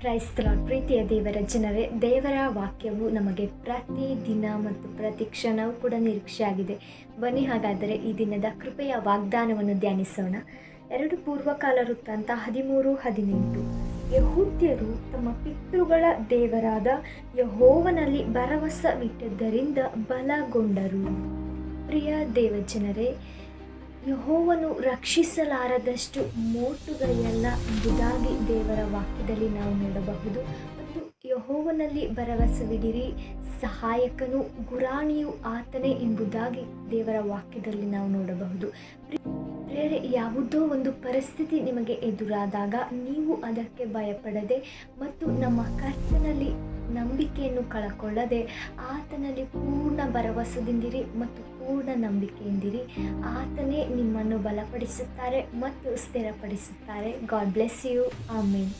ಕ್ರೈಸ್ತರ ಪ್ರೀತಿಯ ದೇವರ ಜನರೇ, ದೇವರ ವಾಕ್ಯವು ನಮಗೆ ಪ್ರತಿ ದಿನ ಮತ್ತು ಪ್ರತಿ ಕ್ಷಣವೂ ಕೂಡ ನಿರೀಕ್ಷೆಯಾಗಿದೆ. ಬನ್ನಿ ಹಾಗಾದರೆ ಈ ದಿನದ ಕೃಪೆಯ ವಾಗ್ದಾನವನ್ನು ಧ್ಯಾನಿಸೋಣ. ಎರಡು ಪೂರ್ವಕಾಲ ವೃತ್ತಾಂತ ಹದಿಮೂರು, ಹದಿನೆಂಟು. ಯಹೂದ್ಯರು ತಮ್ಮ ಪಿತೃಗಳ ದೇವರಾದ ಯಹೋವನಲ್ಲಿ ಭರವಸವಿಟ್ಟದ್ದರಿಂದ ಬಲಗೊಂಡರು. ಪ್ರಿಯ ದೇವಜನರೇ ಯಹೋವನು ರಕ್ಷಿಸಲಾರದಷ್ಟು ಮೋಟುಗೈಯಲ್ಲ ಎಂಬುದಾಗಿ ದೇವರ ವಾಕ್ಯದಲ್ಲಿ ನಾವು ನೋಡಬಹುದು. ಮತ್ತು ಯಹೋವನಲ್ಲಿ ಭರವಸವಿಡಿರಿ, ಸಹಾಯಕನು ಗುರಾಣಿಯು ಆತನೇ ಎಂಬುದಾಗಿ ದೇವರ ವಾಕ್ಯದಲ್ಲಿ ನಾವು ನೋಡಬಹುದು. ಬೇರೆ ಯಾವುದೋ ಒಂದು ಪರಿಸ್ಥಿತಿ ನಿಮಗೆ ಎದುರಾದಾಗ ನೀವು ಅದಕ್ಕೆ ಭಯಪಡದೆ ಮತ್ತು ನಮ್ಮ ಕರ್ತನಲ್ಲಿ ನಂಬಿಕೆಯನ್ನು ಕಳಕೊಳ್ಳದೆ ಆತನಲ್ಲಿ ಪೂರ್ಣ ಭರವಸೆದಿಂದಿರಿ ಮತ್ತು ಪೂರ್ಣ ನಂಬಿಕೆಯಿಂದಿರಿ. ಆತನೇ ನಿಮ್ಮನ್ನು ಬಲಪಡಿಸುತ್ತಾರೆ ಮತ್ತು ಸ್ಥಿರಪಡಿಸುತ್ತಾರೆ. God bless you amen